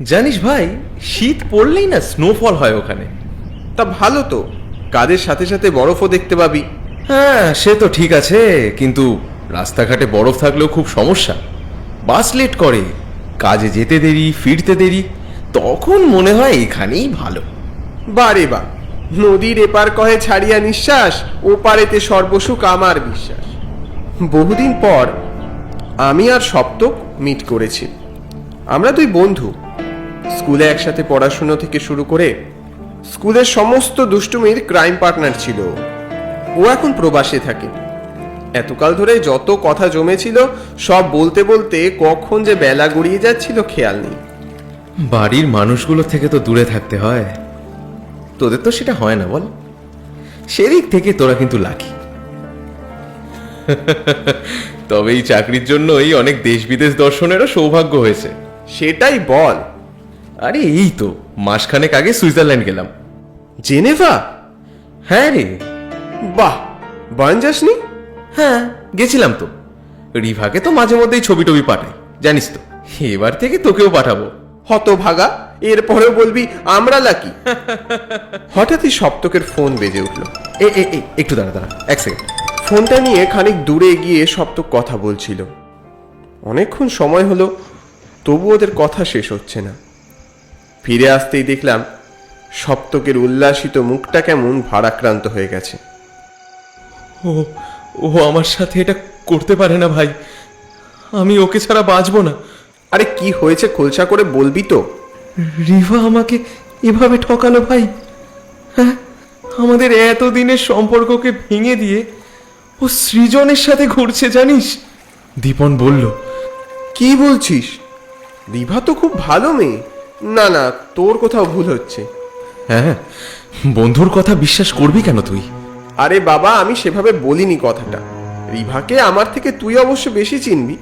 জানিস ভাই শীত পড়লেই না স্নোফল হয় ওখানে। তা ভালো তো কাজের সাথে সাথে বরফও দেখতে পাবি। হ্যাঁ সে তো ঠিক আছে কিন্তু রাস্তাঘাটে বরফ থাকলেও খুব সমস্যা। বাস লেট করে কাজে যেতে দেরি ফিরতে দেরি তখন মনে হয় এখানেই ভালো। বারে বা নদীর এপার কহে ছাড়িয়া নিঃশ্বাস ও পারেতে সর্বসুখ আমার বিশ্বাস। বহুদিন পর আমি আর সপ্তক মিট করেছি। আমরা দুই বন্ধু স্কুলে একসাথে পড়াশুনো থেকে শুরু করে স্কুলের সমস্ত দুষ্টুমির ক্রাইম পার্টনার ছিল। ও। এখন প্রবাসে থাকে। এতকাল ধরে যত কথা জমেছিল সব বলতে বলতে কখন যে বেলা গড়িয়ে যাচ্ছিল খেয়াল নেই। বাড়ির মানুষগুলো থেকে তো দূরে থাকতে হয়। তোদের তো সেটা হয় না বল। সেদিক থেকে তোরা কিন্তু লাকি। তবে এই চাকরির জন্যই অনেক দেশ বিদেশ দর্শনেরও সৌভাগ্য হয়েছে। সেটাই বল। আরে এই তো মাসখানেক আগে সুইজারল্যান্ড গেলাম। জেনেভা? হ্যাঁ রে। বাহ বান যাসনি? হ্যাঁ গেছিলাম তো। রিভাকে তো মাঝে মধ্যেই ছবি টবি পাঠাই জানিস তো। এবার থেকে তোকেও পাঠাবো। হতভাগা এরপরেও বলবি আমরা লাকি হঠাৎই সপ্তকের ফোন বেজে উঠল। এ এ এ, একটু দাঁড়া দাঁড়া এক সেকেন্ড ফোনটা নিয়ে খানিক দূরে গিয়ে সপ্তক কথা বলছিল। অনেকক্ষণ সময় হলো তবু ওদের কথা শেষ হচ্ছে না। ফিরে আসতেই দেখলাম সপ্তকের উল্লাসিত মুখটা কেমন ভারাক্রান্ত হয়ে গেছে। ও ও আমার সাথে এটা করতে পারে না ভাই। আমি ওকে ছাড়া বাঁচবো না। আরে কি হয়েছে খোলসা করে বলবি তো? রিভা আমাকে এভাবে ঠকালো ভাই। হ্যাঁ আমাদের এতদিনের সম্পর্ককে ভেঙে দিয়ে ও সৃজনের সাথে ঘুরছে জানিস? দীপন বলল কি বলছিস? রিভা তো খুব ভালো মেয়ে। না না তোর কোথাও ভুল হচ্ছে। হ্যাঁ বন্ধুর কথা বিশ্বাস করবি কেন তুই? আরে বাবা আমি সেভাবে বলিনি কথাটা। রিভাকে আমার থেকে তুই অবশ্য বেশি চিনবি।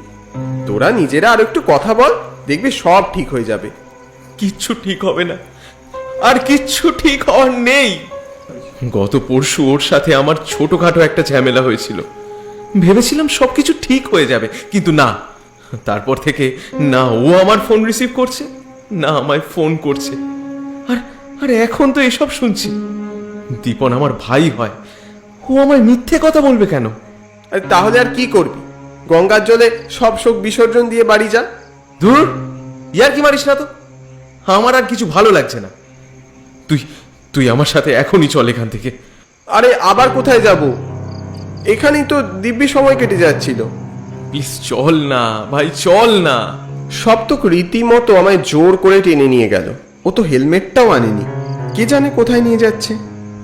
তোরা নিজেরা আর একটু কথা বল দেখবি সব ঠিক হয়ে যাবে। কিচ্ছু ঠিক হবে না। আর কিচ্ছু ঠিক হওয়ার নেই। গত পরশু ওর সাথে আমার ছোটখাটো একটা ঝামেলা হয়েছিল। ভেবেছিলাম সবকিছু ঠিক হয়ে যাবে কিন্তু না। তারপর থেকে না ও আমার ফোন রিসিভ করছে। না আমায় ফোন করছে। আর আর এখন তো এসব শুনছি। দীপন আমার ভাই হয়। ও আমায় মিথ্যে কথা বলবে কেন? তাহলে আর কি করবি? গঙ্গার জলে সব শোক বিসর্জন দিয়ে বাড়ি যা। ধুর! ইয়ার কি মারিস না তো? আমার আর কিছু ভালো লাগছে না। তুই তুই আমার সাথে এখনই চল এখান থেকে। আরে আবার কোথায় যাব? এখানেই তো দিব্যি সময় কেটে যাচ্ছিল। প্লিজ চল না ভাই চল না। সপ্তক রীতিমতো আমায় জোর করে টেনে নিয়ে গেল। ও তো হেলমেটটাও আনেনি। কে জানে কোথায় নিয়ে যাচ্ছে?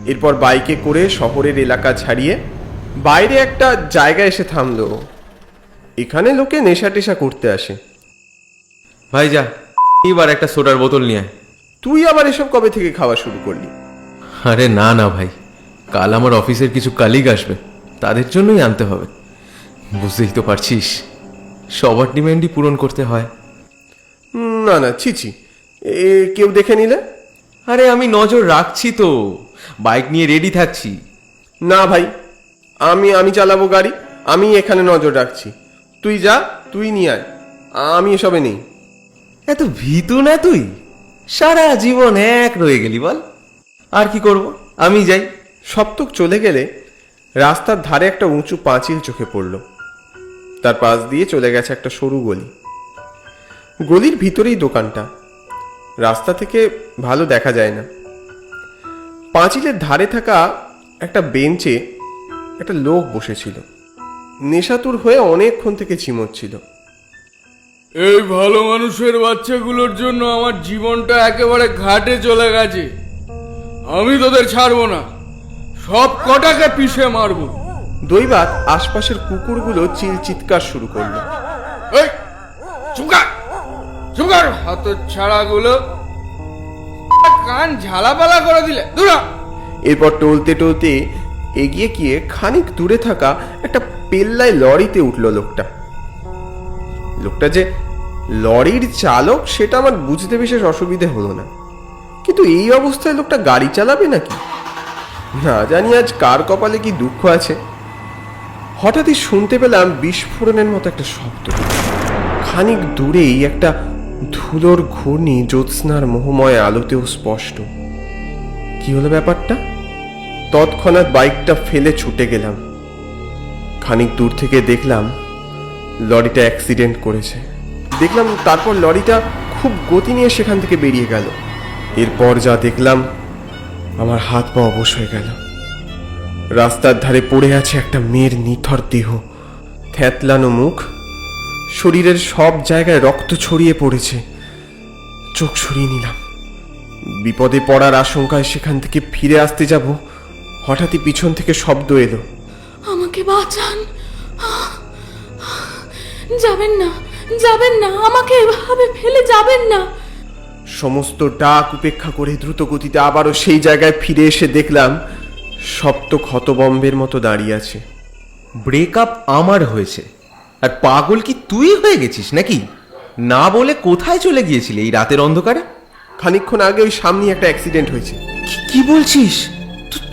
এরপর বাইকে করে শহরের এলাকা ছাড়িয়ে বাইরে একটা জায়গা এসে থামলো। এখানে লোকে নেশা টেশা করতে আসে। ভাই যা এবার একটা সোডার বোতল নিয়ে আয়। তুই আবার এসব কবে থেকে খাওয়া শুরু করলি? আরে না না ভাই। কাল আমার অফিসের কিছু কালিগ আসবে। তাদের জন্যই আনতে হবে। বুঝতেই তো পারছিস। সবার ডিমান্ডই পূরণ করতে হয়। না না ছি ছি। এ কেউ দেখে নিলে? আরে আমি নজর রাখছি তো। বাইক নিয়ে রেডি থাকছি। না ভাই। আমি আমি চালাবো গাড়ি। আমি এখানে নজর রাখছি। তুই যা তুই নিয়ে আয়। আমি এসবে নেই। এত ভীতু না তুই? সারা জীবন এক রয়ে গেলি বল। আর কি করব? আমি যাই। সপ্তক চলে গেলে রাস্তার ধারে একটা উঁচু পাঁচিল চোখে পড়ল। তার পাশ দিয়ে চলে গেছে একটা সরু গলি। গলির ভিতরেই দোকানটা। রাস্তা থেকে ভালো দেখা যায় না। পাঁচিলের ধারে থাকা একটা বেঞ্চে একটা লোক বসেছিল। নেশাতুর হয়ে অনেকক্ষণ থেকে ঝিমোচ্ছিল এই ভালো মানুষের বাচ্চাগুলোর জন্য আমার জীবনটা একেবারে ঘাটে চলে গেছে। আমি তোদের ছাড়বো না। সব কটাকে পিষে মারবো। দৈবাত আশপাশের কুকুরগুলো চিল চিৎকার শুরু করল। চুকার হাত ছাড়াগুলো কান ঝালাপালা করে দিলে। দূরা এরপর টলতে টলতে এগিয়ে গিয়ে খানিক দূরে থাকা একটা পেল্লায় লরিতে উঠল লোকটা। লোকটা যে লরির চালক সেটা আমার বুঝতে বিশেষ অসুবিধে হলো না। কিন্তু এই অবস্থায় লোকটা গাড়ি চালাবে নাকি? না জানি আজ কার কপালে কি দুঃখ আছে। হঠাৎই শুনতে পেলাম বিস্ফোরণের মতো একটা শব্দ। খানিক দূরেই একটা ধুলোর ঘূর্ণি জ্যোৎস্নার মোহময় আলোতেও স্পষ্ট। কি হলো ব্যাপারটা? তৎক্ষণাৎ বাইকটা ফেলে ছুটে গেলাম। খানিক দূর থেকে দেখলাম লরিটা অ্যাক্সিডেন্ট করেছে। দেখলাম তারপর লরিটা খুব গতি নিয়ে সেখান থেকে বেরিয়ে গেল। এরপর যা দেখলাম, আমার হাত পা অবশ হয়ে গেল। রাস্তার ধারে পড়ে আছে একটা মেয়ের নিথর দেহ। থ্যাতলানো মুখ শরীরের সব জায়গায় রক্ত ছড়িয়ে পড়েছে। চোখ সরিয়ে নিলাম। বিপদে পড়ার আশঙ্কায় সেখান থেকে ফিরে আসতে যাব। হঠাৎই পিছন থেকে শব্দ এলো। আমাকে বাঁচান। যাবেন না যাবেন না আমাকে এভাবে ফেলে যাবেন না। সমস্ত ডাক উপেক্ষা করে দ্রুত গতিতে আবারও সেই জায়গায় ফিরে এসে দেখলাম সপ্ত ক্ষতবম্বের মতো দাঁড়িয়ে আছে। ব্রেকআপ আমার হয়েছে। আর পাগল কি তুই হয়ে গেছিস নাকি? না বলে কোথায় চলে গিয়েছিলি এই রাতের অন্ধকারে? খানিকক্ষণ আগে ওই সামনে একটা অ্যাক্সিডেন্ট হয়েছে। কি- কি বলছিস?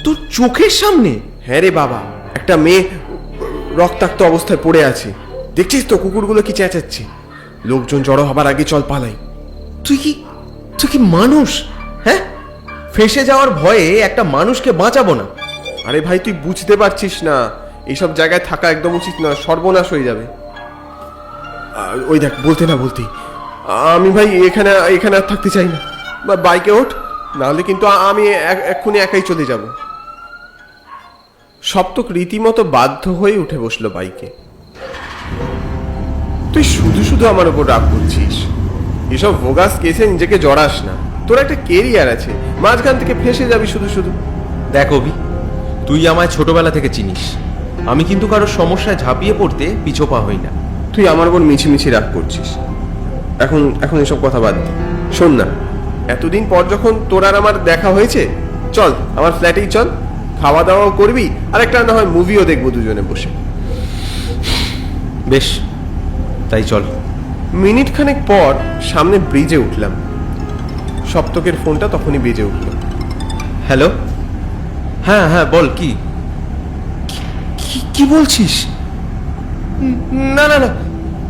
তোর চোখের সামনে? হ্যাঁ রে বাবা একটা মেয়ে রক্তাক্ত অবস্থায় পড়ে আছে। দেখছিস তো কুকুরগুলো কি চেঁচাচ্ছে? লোকজন জড়ো হবার আগে চল পালাই। তুই কি তুই কি মানুষ? হ্যাঁ? ফেসে যাওয়ার ভয়ে একটা মানুষকে বাঁচাবো না। আরে ভাই, তুই বুঝতে পারছিস না। এইসব জায়গায় থাকা একদম উচিত না সর্বনাশ হয়ে যাবে। ওই দেখ, বলতে না বলতেই। আমি ভাই, এখানে এখানে আর থাকতে চাই না। বা বাইকে ওঠ, নাহলে কিন্তু আমি এক- এক্ষুনি একাই চলে যাব। সপ্তক রীতিমতো বাধ্য হয়ে উঠে বসল বাইকে। তুই শুধু শুধু আমার উপর রাগ করছিস। এসব ভোগাস কেসে নিজেকে জড়াস না। তোর একটা কেরিয়ার আছে, মাঝখান থেকে ফেসে যাবি শুধু শুধু। দেখ, অভি তুই আমায় ছোটবেলা থেকে চিনিস। আমি কিন্তু কারোর সমস্যায় ঝাঁপিয়ে পড়তে পিছোপা হই না। তুই আমার উপর মিছিমিছি রাগ করছিস। এখন এখন এসব কথা বাদ শোন না, এতদিন পর যখন তোর আর আমার দেখা হয়েছে, চল, আমার ফ্ল্যাটেই চল। খাওয়া দাওয়াও করবি, আর একটা না হয় মুভিও দেখব দুজনে বসে। বেশ, তাই চল। মিনিট খানেক পর সামনে ব্রিজে উঠলাম। সপ্তকের ফোনটা তখনই বেজে উঠল। হ্যালো? হ্যাঁ হ্যাঁ বল, কি? কি- বলছিস? না না না,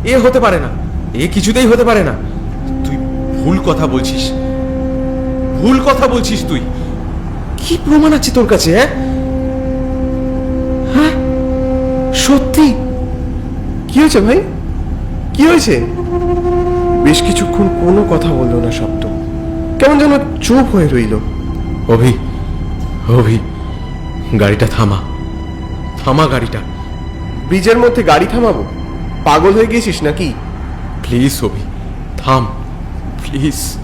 এ হতে পারে না, এ কিছুতেই হতে পারে না। তুই ভুল কথা বলছিস, ভুল কথা বলছিস তুই। কি প্রমাণ আছে তোর কাছে হ্যাঁ? হ্যাঁ? সত্যি? কি হয়েছে ভাই? কি হয়েছে? বেশ কিছুক্ষণ কোনো কথা বলল না সপ্ত কেমন যেন চুপ হয়ে রইল। অভি অভি। গাড়িটা থামা। থামা গাড়িটা। ব্রিজের মধ্যে গাড়ি থামাবো? পাগল হয়ে গেছিস নাকি? প্লিজ অভি থাম। প্লিজ।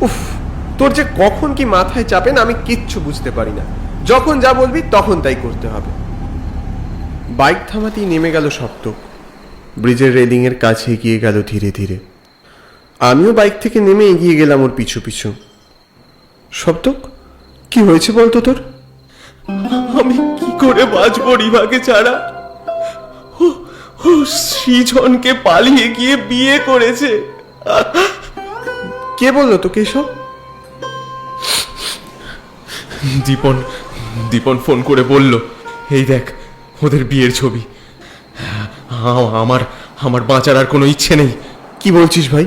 উফ তোর যে কখন কি মাথায় চাপে না আমি কিচ্ছু বুঝতে পারি না। যখন যা বলবি তখন তাই করতে হবে। বাইক থামাতেই নেমে গেল সপ্তক ব্রিজের রেলিং এর কাছে এগিয়ে গেল ধীরে ধীরে। আমিও বাইক থেকে নেমে এগিয়ে গেলাম ওর পিছু পিছু। সপ্তক কি হয়েছে বলতো তোর? আমি কি করে বাঁচবো রিভাকে ছাড়া? ও সৃজনকে পালিয়ে গিয়ে বিয়ে করেছে। কে বলল তোকে এসব? দীপন দীপন ফোন করে বলল এই দেখ ওদের বিয়ের ছবি। আমার আমার বাঁচার আর কোনো ইচ্ছে নেই। কি বলছিস ভাই?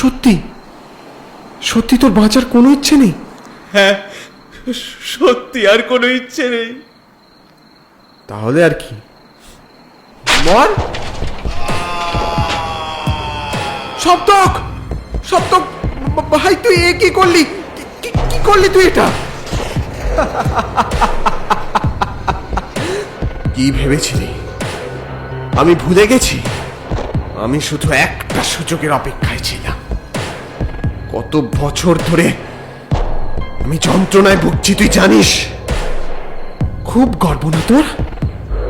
সত্যি? সত্যি তোর বাঁচার কোনো ইচ্ছে নেই? হ্যাঁ সত্যি আর কোনো ইচ্ছে নেই। তাহলে আর কি? মর? সপ্তক! সপ্তক, ভাই, তুই এ কি করলি? কি- করলি তুই এটা? কি ভেবেছিলি? আমি ভুলে গেছি? আমি শুধু একটা সুযোগের অপেক্ষায় ছিলাম। কত বছর ধরে আমি যন্ত্রণায় ভুগছি তুই জানিস। খুব গর্ব না তোর?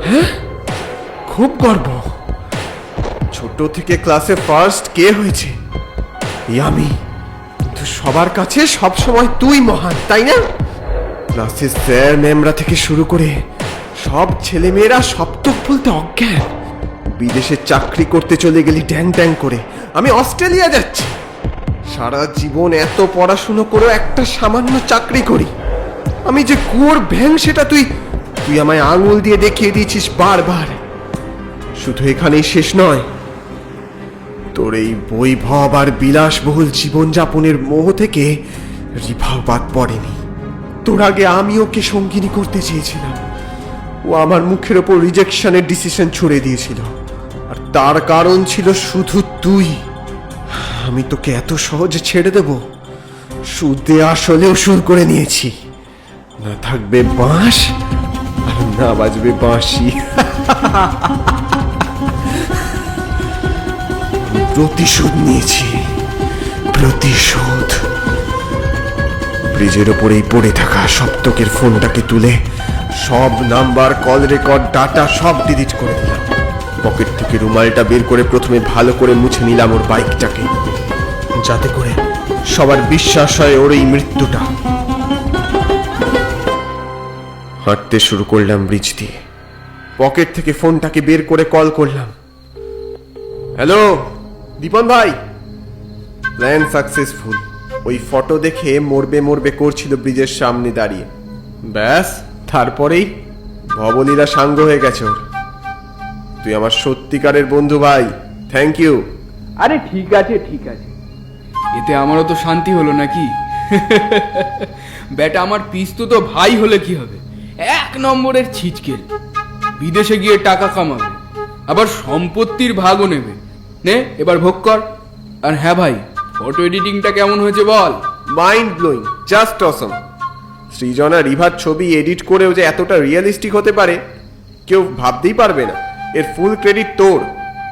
হ্যাঁ? খুব গর্ব। ছোট থেকে ক্লাসে ফার্স্ট কে হয়েছে? এই আমি। কিন্তু সবার কাছে সব সময় তুই মহান তাই না? ক্লাসে স্যার ম্যামরা থেকে শুরু করে সব ছেলেমেয়েরা সপ্তক বলতে অজ্ঞান। বিদেশে চাকরি করতে চলে গেলি ড্যাং ড্যাং করে। আমি অস্ট্রেলিয়া যাচ্ছি। সারা জীবন এত পড়াশুনো করে একটা সামান্য চাকরি করি। আমি যে কুয়োর ভ্যাং সেটা তুই তুই আমায় আঙুল দিয়ে দেখিয়ে দিয়েছিস বারবার। শুধু এখানেই শেষ নয়, তোর এই বৈভব আর বিলাসবহুল জীবনযাপনের মোহ থেকে রিভাও বাদ পড়েনি। তোর আগে আমি ওকে সঙ্গিনী করতে চেয়েছিলাম। ও আমার মুখের ওপর রিজেকশনের ডিসিশন ছুড়ে দিয়েছিল। আর তার কারণ ছিল শুধু তুই। আমি তোকে এত সহজে ছেড়ে দেব। সুদে আসলেও সুর করে নিয়েছি। না থাকবে বাঁশ, আর না বাজবে বাঁশি। প্রতিশোধ নিয়েছি, প্রতিশোধ। ব্রিজের ওপরেই পড়ে থাকা সপ্তকের ফোনটাকে তুলে সব নাম্বার, কল রেকর্ড, ডাটা সব ডিলিট করে দিলাম। পকেট থেকে রুমালটা বের করে প্রথমে ভালো করে মুছে নিলাম ওর বাইকটাকে। যাতে করে সবার বিশ্বাস হয় ওর এই মৃত্যুটা। হাঁটতে শুরু করলাম ব্রিজ দিয়ে। পকেট থেকে ফোনটাকে বের করে কল করলাম। হ্যালো, দীপন ভাই। Plan successful. ওই ফটো দেখে মরবে মরবে করছিল ব্রিজের সামনে দাঁড়িয়ে। ব্যাস, তারপরেই ভবলীলা সাঙ্গ হয়ে গেছে ওর। তুই আমার সত্যিকারের বন্ধু ভাই, থ্যাংক ইউ। আরে ঠিক আছে ঠিক আছে। এতে আমারও তো শান্তি হলো নাকি? বেটা আমার পিস্তু তো ভাই হলে কি হবে? এক নম্বরের ছিচকের বিদেশে গিয়ে টাকা কামাবে, আবার সম্পত্তির ভাগও নেবে। নে, এবার ভোগ কর। আর হ্যাঁ ভাই ফটো এডিটিংটা কেমন হয়েছে বল? Mind blowing just awesome Srijana river ছবি এডিট করেও যে এতটা রিয়েলিস্টিক হতে পারে, কেউ ভাবতেই পারবে না। এর ফুল ক্রেডিট তোর।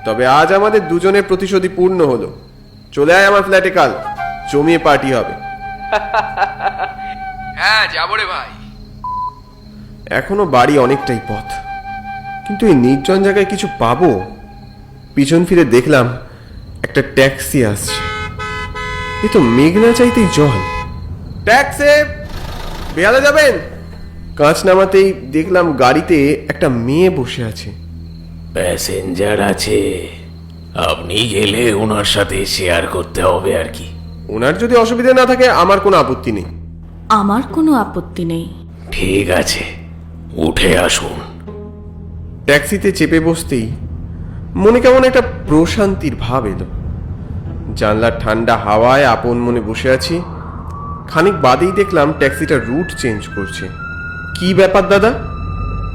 তবে আজ আমাদের দুজনের প্রতিশোধই পূর্ণ হলো। চলে আয় আমার ফ্ল্যাটে কাল। জমিয়ে পার্টি হবে। হ্যাঁ যাব রে ভাই। এখনও বাড়ি অনেকটাই পথ। কিন্তু এই নির্জন জায়গায় কিছু পাবো? পিছন ফিরে দেখলাম একটা ট্যাক্সি আসছে। এ তো মেঘনা চাইতেই জল। ট্যাক্সি বেয়ালে যাবেন? কাঁচ নামাতেই দেখলাম গাড়িতে একটা মেয়ে বসে আছে। প্যাসেঞ্জার আছে। আপনি গেলে ওনার সাথে শেয়ার করতে হবে আর কি। ওনার যদি অসুবিধে না থাকে আমার কোনো আপত্তি নেই। আমার কোনো আপত্তি নেই। ঠিক আছে উঠে আসুন। ট্যাক্সিতে চেপে বসতেই মনে কেমন একটা প্রশান্তির ভাব এলো। জানলার ঠান্ডা হাওয়ায় আপন মনে বসে আছি। খানিক বাদেই দেখলাম ট্যাক্সিটা রুট চেঞ্জ করছে। কি ব্যাপার দাদা?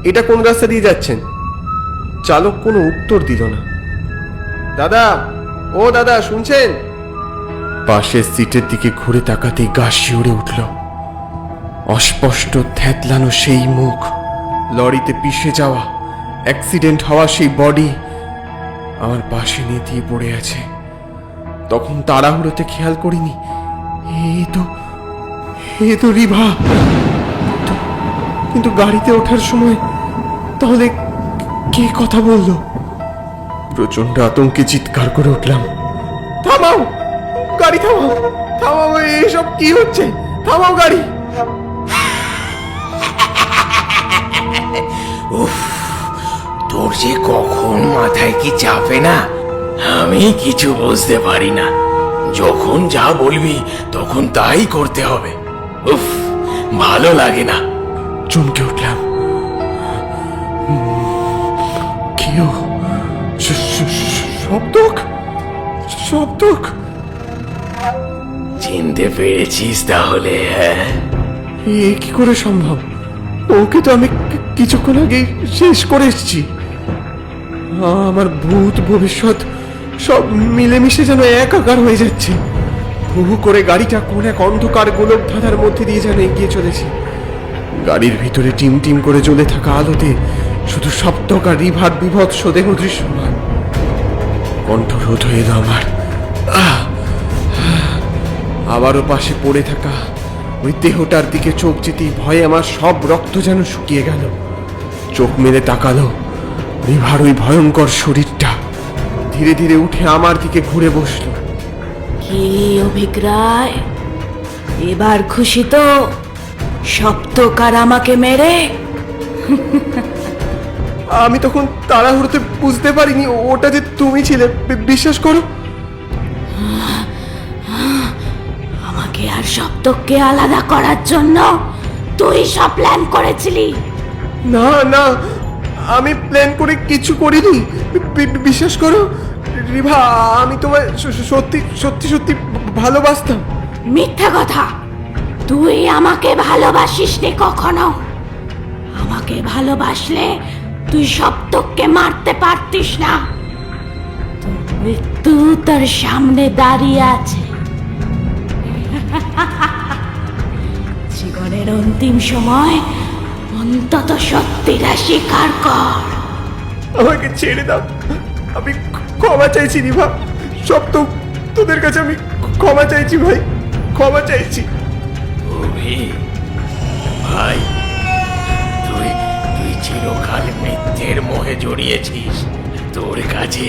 এটা কোন রাস্তা দিয়ে যাচ্ছেন? চালক কোনো উত্তর দিল না। দাদা, ও দাদা, শুনছেন? পাশের সিটের দিকে ঘুরে তাকাতেই গা শিউরে উঠল। অস্পষ্ট থ্যাতলানো সেই মুখ, লরিতে পিষে যাওয়া, অ্যাক্সিডেন্ট হওয়া সেই বডি আমার পাশে নেতিয়ে পড়ে আছে। তখন তাড়াহুড়োতে খেয়াল করিনি। এ তো এ তো রিভা। কিন্তু গাড়িতে ওঠার সময় তাহলে কে কথা বলল? প্রচণ্ড আতঙ্কে চিৎকার করে উঠলাম। থামাও! গাড়ি থামাও! থামাও এসব কি হচ্ছে? থামাও গাড়ি! তোর যে কখন মাথায় কি চাপে না আমি কিছু বুঝতে পারি না। যখন যা বলবি তখন তাই করতে হবে। উফ ভালো লাগে না। চমকে উঠলাম। শব্দক শব্দক চিনতে পেরেছিস তাহলে হ্যাঁ? এ কি করে সম্ভব? ওকে তো আমি কিছুক্ষণ আগে শেষ করে এসেছি। আমার ভূত ভবিষ্যৎ সব মিলেমিশে যেন একাকার হয়ে যাচ্ছে। হু করে গাড়িটা কোন এক অন্ধকার গোলক ধাঁধার মধ্যে দিয়ে যেন এগিয়ে চলেছে। গাড়ির ভিতরে টিম টিম করে জ্বলে থাকা আলোতে শুধু সপ্তক আর রিভার বিভৎস দেহ দৃশ্যমান। কণ্ঠরোধ হয়ে এলো আমার! আবারও পাশে পড়ে থাকা ওই দেহটার দিকে চোখ যেতেই ভয়ে আমার সব রক্ত যেন শুকিয়ে গেল। চোখ মেলে তাকালো রিভার ওই ভয়ঙ্কর শরীরটা। ধীরে ধীরে উঠে আমার দিকে ঘুরে বসল। কি অভিগ্রায় এবার খুশি তো সপ্তকার আমাকে মেরে? আমি তখন তাড়াহুড়োতে বুঝতে পারিনি ওটা যে তুমি ছিলে। বিশ্বাস করো। আমাকে আর সপ্তককে আলাদা করার জন্য তুই সব প্ল্যান করেছিলি। না না আমি প্ল্যান করে কিছু করিনি। বিশ্বাস করো রিভা আমি তোমায় স- সত্যি সত্যি সত্যি ভালোবাসতাম। মিথ্যা কথা। তুই আমাকে ভালোবাসিস নি কখনো। আমাকে ভালোবাসলে তুই সপ্তককে মারতে পারতিস না। তোর মৃত্যু তোর সামনে দাঁড়িয়ে আছে। জীবনের অন্তিম সময় অন্তত সত্যিটা স্বীকার কর। আমাকে ছেড়ে দাও। আমি ক্ষমা চাইছি রিভা সব তো তোদের কাছে আমি ক্ষমা চাইছি ভাই। ক্ষমা চাইছি। ভাই চিরকাল মিথ্যের মোহে জড়িয়েছিস। তোর কাছে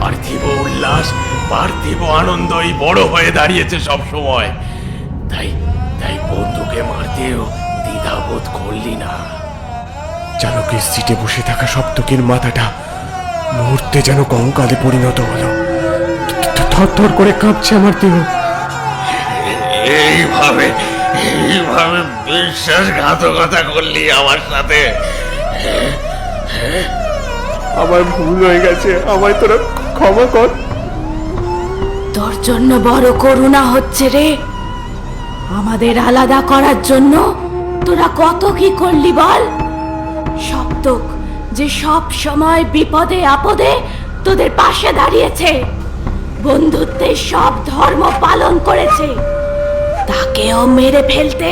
পার্থিব উল্লাস পার্থিব আনন্দই বড় হয়ে দাঁড়িয়েছে সব সময় তাই তাই বন্ধুকে মারতেও দ্বিধাবোধ করলি না। চালকের সিটে বসে থাকা সপ্তকের মাথাটা মুহূর্তে যেন কঙ্কালে পরিণত হলো। থর থর করে কাঁপছে আমার দেহ। এইভাবে এইভাবে বিশ্বাসঘাতকতা করলি আমার সাথে? আমার ভুল হয়ে গেছে, আমায় তোরা ক্ষমা কর। তোর জন্য বড় করুণা হচ্ছে রে। আমাদের আলাদা করার জন্য তোরা কত কি করলি বল? সপ্তক, যে সব সময় বিপদে আপদে তোদের পাশে দাঁড়িয়েছে। বন্ধুত্বের সব ধর্ম পালন করেছে। তাকেও মেরে ফেলতে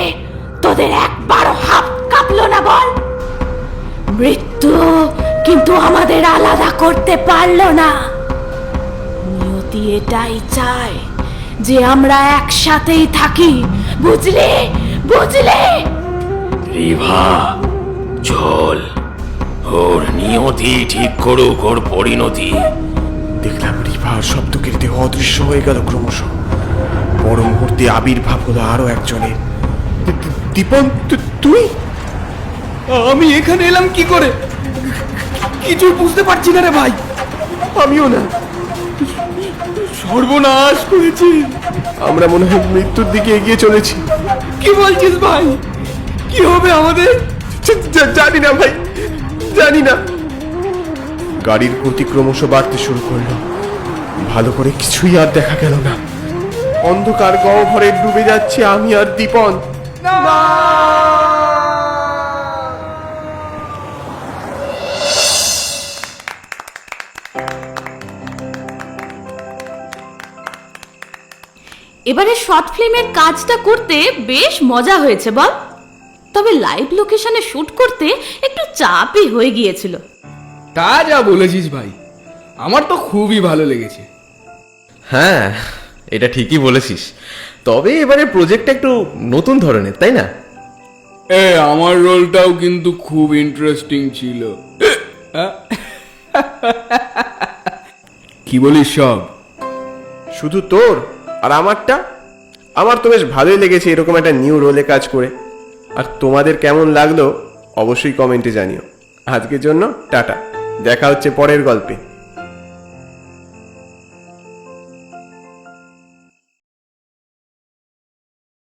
তোদের একবারও হাত কাঁপলো না বল? মৃত্যু কিন্তু আমাদের আলাদা করতে পারল না। নিয়তি এটাই চায় যে আমরা একসাথেই থাকি। বুঝলে? বুঝলে? রিভা চল। ওর নিয়তি ঠিক করুক ওর পরিণতি। দেখলাম রিভা আর সপ্তকের দেহ অদৃশ্য হয়ে গেল ক্রমশ। পর মুহূর্তে আবির্ভাব হলো আরও একজনের। দীপন তুই? আমি এখানে এলাম কি করে? কিছু বুঝতে পারছি না রে ভাই। আমিও না। সর্বনাশ করেছি। আমরা মনে হয় মৃত্যুর দিকে এগিয়ে চলেছি। কি বলছিস ভাই? কি হবে আমাদের? জানি না ভাই। জানি না। গাড়ির গতি ক্রমশ বাড়তে শুরু করল। ভালো করে কিছুই আর দেখা গেল না। অন্ধকার গহ্বরে ডুবে যাচ্ছে আমি আর দীপন। এবারে শর্ট ফিল্মের কাজটা করতে বেশ মজা হয়েছে বল। তবে লাইভ লোকেশনে শুট করতে একটু চাপই হয়ে গিয়েছিল। তা যা বলেছিস ভাই আমার তো খুবই ভালো লেগেছে। হ্যাঁ এটা ঠিকই বলেছিস। তবে এবারে প্রজেক্টটা একটু নতুন ধরনের তাই না? এ আমার রোলটাও কিন্তু খুব ইন্টারেস্টিং ছিল। কি বলিস সব? শুধু তোর? আর আমারটা? আমার তো বেশ ভালোই লেগেছে এরকম একটা নিউ রোলে কাজ করে। আর তোমাদের কেমন লাগল? অবশ্যই কমেন্টে জানিও। আজকের জন্য টাটা। দেখা হচ্ছে পরের গল্পে।